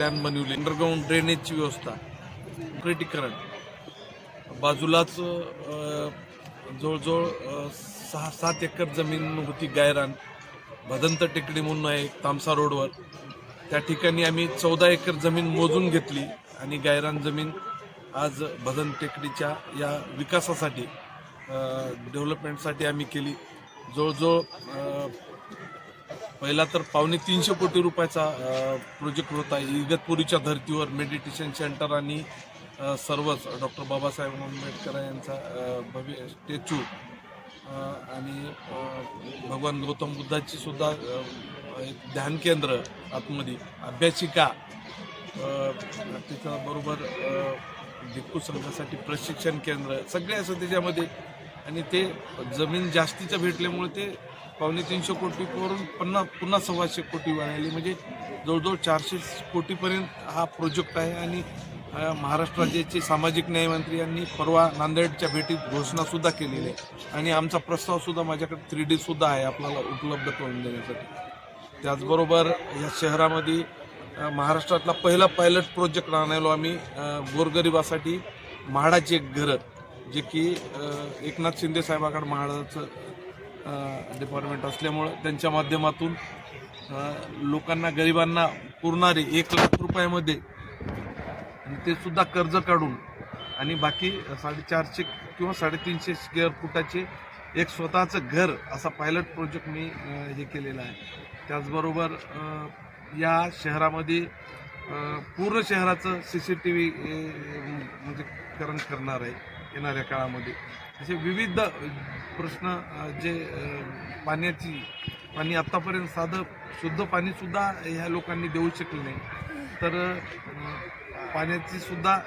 Dam बनवले. Underground ड्रेनेजची व्यवस्था. क्रिटिकरण बाजूलाच जवळजवळ सहा सात एकर जमीन होती गायरान. भदंत टेकडी म्हणून आहे तामसा रोडवर. त्या ठिकाणी आम्ही चौदा एकर जमीन मोजून घेतली आणि गायरान जमीन आज भदन टेकडीच्या या विकासासाठी डेव्हलपमेंटसाठी आम्ही केली. जवळजवळ पहिला तर पावणे तीनशे कोटी रुपयाचा प्रोजेक्ट होता. इगतपुरीच्या धर्तीवर मेडिटेशन सेंटर आणि सर्वच डॉक्टर बाबासाहेब आंबेडकर यांचा भव्य स्टॅच्यू आणि भगवान गौतम बुद्धाची सुद्धा एक ध्यान केंद्र आतमध्ये अभ्यासिका. त्याच्याबरोबर भिक्खू संघासाठी प्रशिक्षण केंद्र सगळे असं त्याच्यामध्ये. आणि ते जमीन जास्तीचं भेटल्यामुळे ते पावणे तीनशे कोटी करून पुन्हा पुन्हा सव्वाशे कोटी वाढले. म्हणजे जवळजवळ चारशे कोटीपर्यंत हा प्रोजेक्ट आहे आणि महाराष्ट्र राज्याचे सामाजिक न्यायमंत्री यांनी परवा नांदेडच्या भेटीत घोषणासुद्धा केलेली आहे. आणि आमचा प्रस्तावसुद्धा माझ्याकडे थ्री डीसुद्धा आहे आपल्याला उपलब्ध करून देण्यासाठी. त्याचबरोबर या शहरामध्ये महाराष्ट्रातला पहिला पायलट प्रोजेक्ट आणायलो आम्ही गोरगरिबासाठी म्हाडाचे एक घरं जे की एकनाथ शिंदे साहेबाकडे म्हाडाचं डिपार्टमेंट असल्यामुळं त्यांच्या माध्यमातून लोकांना गरिबांना पुरणारे एक लाख रुपयामध्ये ते सुद्धा कर्ज काढून आणि बाकी साडेचारशे किंवा साडेतीनशे स्क्वेअर फुटाचे एक स्वतःचं घर असा पायलट प्रोजेक्ट मी हे केलेला आहे. त्याचबरोबर या शहरामध्ये पूर्ण शहराचं सी सी टी व्ही म्हणजे करण करणार आहे. येणाऱ्या काळामध्ये. असे विविध प्रश्न जे पाण्याची पाणी आत्तापर्यंत साधं शुद्ध पाणीसुद्धा ह्या लोकांनी देऊ शकले नाही. तर पाण्याचीसुद्धा पाण्याची सुद्धा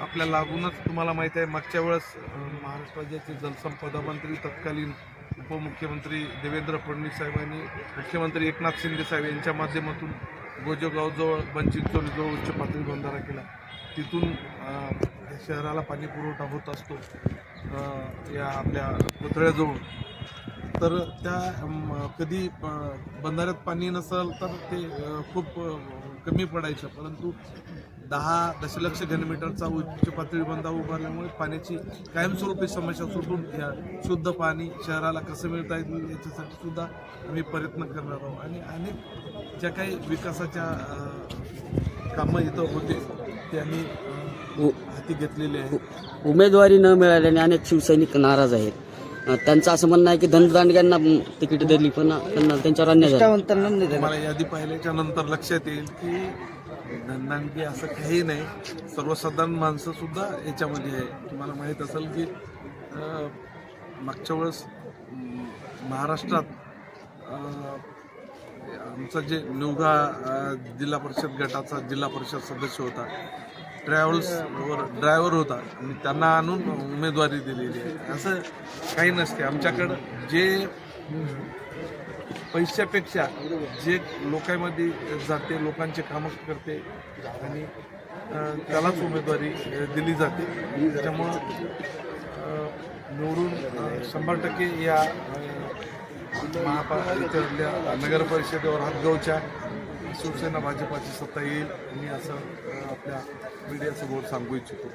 आपल्या लागूनच तुम्हाला माहीत आहे मागच्या वेळेस महाराष्ट्र राज्याचे जलसंपदा मंत्री तत्कालीन उपमुख्यमंत्री देवेंद्र फडणवीस साहेबांनी मुख्यमंत्री एकनाथ शिंदे साहेब यांच्या माध्यमातून गोजगावजवळ चोरीजवळ उच्च पातळी बंधारा केला. तिथून शहराला पाणीपुरवठा होत असतो या आपल्या पुतळ्याजवळ. तर त्या कधी बंधाऱ्यात पाणी नसेल तर ते खूप कमी पडायचं. परंतु दहा दशलक्ष घनमीटरचा उच्च पातळी बंधा उभारल्यामुळे पाण्याची कायमस्वरूपी समस्या सुटून या शुद्ध पाणी शहराला कसं मिळता येईल याच्यासाठी सुद्धा आम्ही प्रयत्न करणार आहोत. आणि अनेक ज्या काही विकासाच्या कामं इथं होते ते आम्ही हाती घेतलेले आहे उमेदवारी न मिळाल्याने अनेक शिवसैनिक नाराज आहेत. त्यांचं असं म्हणणं आहे की धनदांडग्यांना तिकीट दिली पण त्यांना त्यांच्यावर अन्याय झाला. यादी पाहिल्याच्या नंतर लक्षात येईल की धनदानगी असं काही नाही. सर्वसाधारण माणसं सुद्धा याच्यामध्ये आहे. तुम्हाला माहीत असेल की मागच्या वेळेस महाराष्ट्रात आमचा जे निवघा अं, जिल्हा परिषद गटाचा जिल्हा परिषद सदस्य होता ट्रॅव्हल्सवर ड्रायव्हर होता. आणि त्यांना आणून उमेदवारी दिलेली आहे. असं काही नसते. आमच्याकडं जे पैशापेक्षा जे लोकांमध्ये जाते लोकांचे कामं करते आणि त्यालाच उमेदवारी दिली जाते. त्यामुळं निवडून शंभर टक्के या महापा इथल्या नगर परिषदेवर हातगावच्या शिवसेना भाजपाची सत्ता येईल मी असं आपल्या मीडियासमोर सांगू इच्छितो.